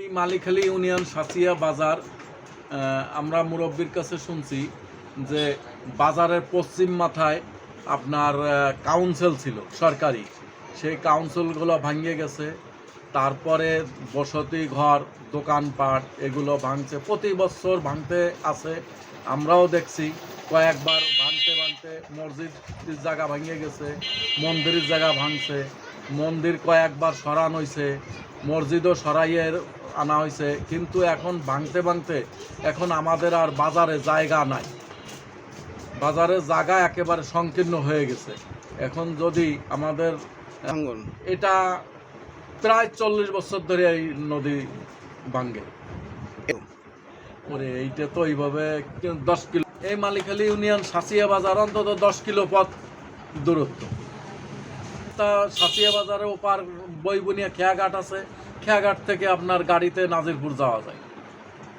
এই মালিখালী ইউনিয়ন সাঁচিয়া বাজার আমরা মুরব্বীর কাছে শুনছি যে বাজারের পশ্চিম মাথায় আপনার কাউন্সিল ছিল, সরকারি। সেই কাউন্সিলগুলো ভাঙিয়ে গেছে। তারপরে বসতি ঘর দোকানপাট এগুলো ভাঙছে। প্রতি বছর ভাঙতে আছে। আমরাও দেখছি কয়েকবার ভাঙতে ভাঙতে মসজিদের জায়গা ভাঙিয়ে গেছে মন্দিরের জায়গা ভাঙছে মন্দির কয়েকবার সরান হয়েছে মসজিদও সরাইয়ে আনা হয়েছে কিন্তু এখন ভাঙতে ভাঙতে এখন আমাদের আর বাজারে জায়গা নাই। বাজারে জায়গা একেবারে সংকীর্ণ হয়ে গেছে। এখন যদি আমাদের এটা প্রায় চল্লিশ বছর ধরে এই নদী ভাঙ্গে ওরে, এইটা তো এইভাবে দশ কিলো এই মালিখালী ইউনিয়ন সাঁচিয়া বাজার অন্তত দশ কিলো পথ দূরত্ব। তা সাঁচিয়া বাজারে ওপার বইবুনিয়া খেয়াঘাট আছে। খেয়াঘাট থেকে আপনার গাড়িতে নাজিরপুর যাওয়া যায়।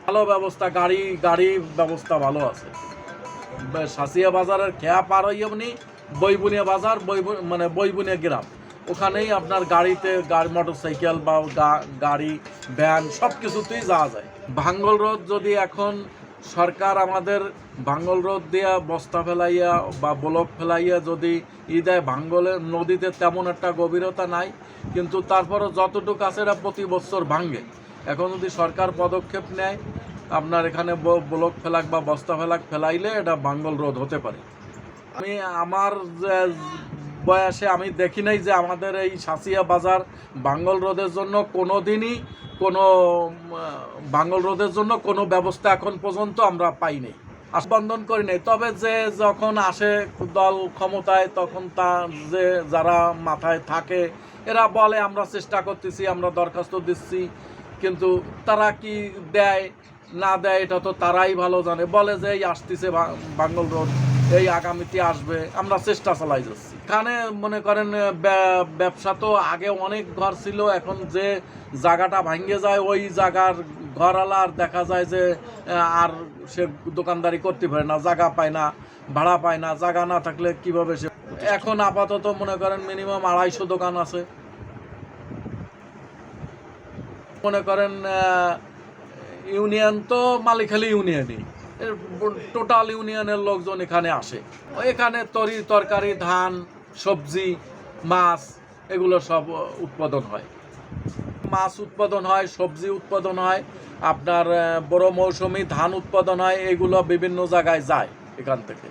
ভালো ব্যবস্থা, গাড়ি গাড়ি ব্যবস্থা ভালো আছে। সাঁচিয়া বাজারের খেয়া পার হয়ে আপনি বইবুনিয়া বাজার বই মানে বইবুনিয়া গ্রাম। ওখানেই আপনার গাড়িতে গাড়ি মোটর সাইকেল বা গাড়ি, ভ্যান সব কিছুতেই যাওয়া যায়। ভাঙ্গল রোড যদি এখন সরকার আমাদের ভাঙ্গল রোড দিয়া বস্তা ফেলাইয়া বা ব্লক ফেলাইয়া যদি ই দেয় ভাঙ্গলের নদীতে তেমন একটা গভীরতা নাই, কিন্তু তারপরও যতটুকু আছে এটা প্রতি বছর ভাঙ্গে। এখন যদি সরকার পদক্ষেপ নেয়, আপনার এখানে ব্লক ফেলাক বা বস্তা ফেলাক ফেলাইলে এটা ভাঙ্গল রোধ হতে পারে। আমি আমার বয়সে আমি দেখি নাই যে আমাদের এই সাঁচিয়া বাজার বাঙ্গল রোধের জন্য কোনো দিনই কোনো বাঙ্গল রোধের জন্য কোনো ব্যবস্থা এখন পর্যন্ত আমরা পাইনি আস্পন্দন করি নাই। তবে যে যখন আসে দল ক্ষমতায়, তখন তা যে যারা মাথায় থাকে, এরা বলে, আমরা চেষ্টা করতেছি, আমরা দরখাস্ত দিচ্ছি। কিন্তু তারা কি দেয়, না দেয়, এটা তো তারাই ভালো জানে। বলে যে আসতেছে বাঙ্গল রোড। এই আগামীতে আসবে, আমরা চেষ্টা চালাই যাচ্ছি। এখানে মনে করেন ব্য- ব্যবসা তো আগে অনেক ঘর ছিল, এখন যে জায়গাটা ভাঙ্গে যায়, ওই জায়গার ঘরওয়ালা আর দেখা যায় যে আর সে দোকানদারি করতে পারে না, জায়গা পায় না, ভাড়া পায় না, জায়গা না থাকলে কীভাবে সে এখন আপাতত মনে করেন মিনিমাম আড়াইশো দোকান আছে। মনে করেন ইউনিয়ন তো মালিখালী ইউনিয়নই। টোটাল ইউনিয়নের লোকজন এখানে আসে। এখানে তরি তরকারি, ধান, সবজি, মাছ, এগুলো সব উৎপাদন হয়। মাছ উৎপাদন হয়, সবজি উৎপাদন হয়, আপনার বড় মৌসুমি ধান উৎপাদন হয়, এগুলো বিভিন্ন জায়গায় যায় এখান থেকে।